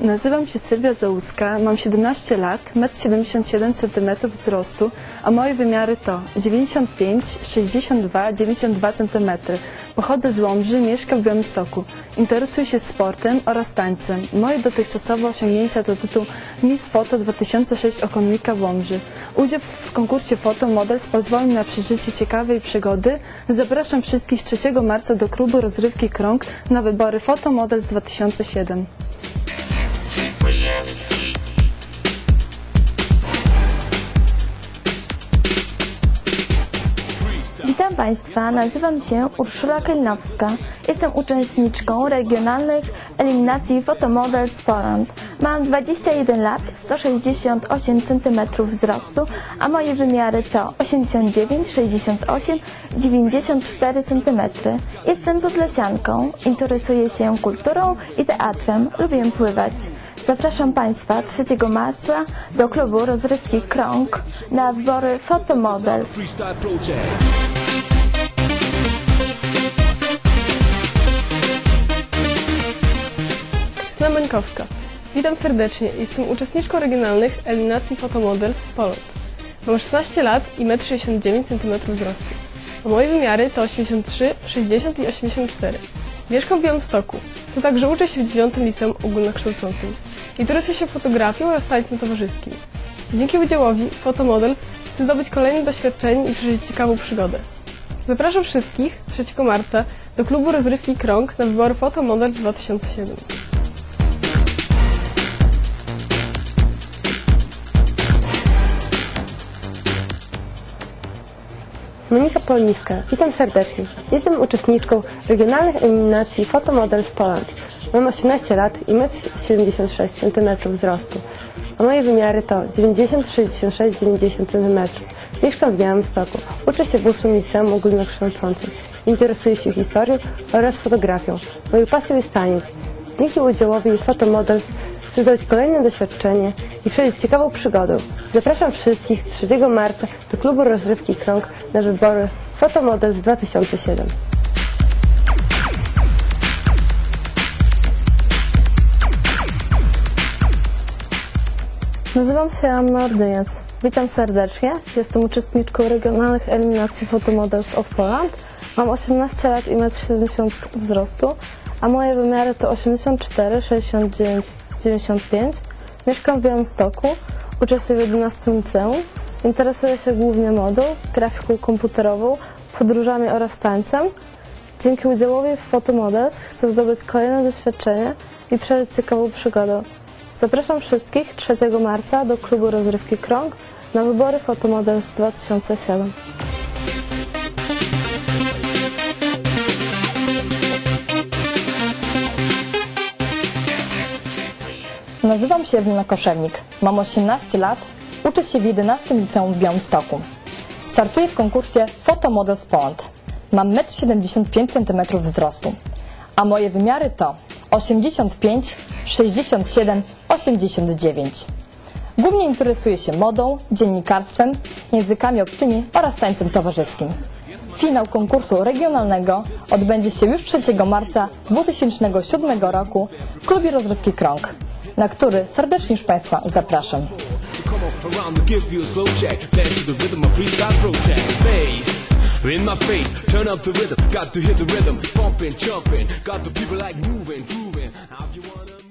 Nazywam się Sylwia Załuska, mam 17 lat, 1,77 cm wzrostu, a moje wymiary to 95, 62, 92 cm. Pochodzę z Łomży, mieszkam w Białymstoku. Interesuję się sportem oraz tańcem. Moje dotychczasowe osiągnięcia to tytuł Miss Foto 2006 Okonnika w Łomży. Udział w konkursie Foto Models pozwolił mi na przeżycie ciekawej przygody. Zapraszam wszystkich 3 marca do klubu rozrywki Krąg na wybory Foto Models 2007. Witam Państwa, nazywam się Urszula Kelnowska. Jestem uczestniczką regionalnych eliminacji Photomodels Poland. Mam 21 lat, 168 cm wzrostu, a moje wymiary to 89, 68, 94 cm. Jestem podlesianką, interesuję się kulturą i teatrem, lubię pływać. Zapraszam Państwa 3 marca do klubu rozrywki Krąg na wybory Project. Krystyna Mańkowska. Witam serdecznie. Jestem uczestniczką regionalnych eliminacji Photomodels Poland. Mam 16 lat i 1,69 m wzrostu. A moje wymiary to 83, 60 i 84. Mieszkam w Białymstoku. To także uczę się w 9 liceum ogólnokształcącym. Interesuję się fotografią oraz tańcem towarzyskim. Dzięki udziałowi Photomodels chcę zdobyć kolejne doświadczenie i przeżyć ciekawą przygodę. Zapraszam wszystkich 3 marca do klubu rozrywki Krąg na wybory Photomodels 2007. Monika Poliska, witam serdecznie. Jestem uczestniczką regionalnych eliminacji Photomodels Poland. Mam 18 lat i 1,76 cm wzrostu, a moje wymiary to 90, 66, 90 cm. Mieszkam w Białymstoku. Uczę się w 8 liceum ogólnokształcącym. Interesuję się historią oraz fotografią. Moją pasją jest taniec. Dzięki udziałowi Photomodels chcę zdobyć kolejne doświadczenie i przeżyć ciekawą przygodę. Zapraszam wszystkich 3 marca do klubu rozrywki Krąg na wybory Photomodels 2007. Nazywam się Anna Ordyniec. Witam serdecznie. Jestem uczestniczką regionalnych eliminacji Photomodels of Poland. Mam 18 lat i 1,70 m wzrostu, a moje wymiary to 84, 69, 95. Mieszkam w Białymstoku, uczę się w 11 liceum. Interesuję się głównie modą, grafiką komputerową, podróżami oraz tańcem. Dzięki udziałowi w Photomodels chcę zdobyć kolejne doświadczenie i przeżyć ciekawą przygodę. Zapraszam wszystkich 3 marca do klubu rozrywki Krąg na wybory Photomodels 2007. Nazywam się Ewelina Koszewnik. Mam 18 lat, uczę się w 11 liceum w Białymstoku. Startuję w konkursie Photo Models Poland. Mam 1,75 cm wzrostu, a moje wymiary to 85, 67, 89. Głównie interesuję się modą, dziennikarstwem, językami obcymi oraz tańcem towarzyskim. Finał konkursu regionalnego odbędzie się już 3 marca 2007 roku w klubie rozrywki Krąg, na który serdecznie już Państwa zapraszam. Come around to give you a slow check. Dance to the rhythm of freestyle project. In my face, turn up the rhythm. Got to hit the rhythm, pumping, jumping. Got the people like moving, grooving. How you wanna?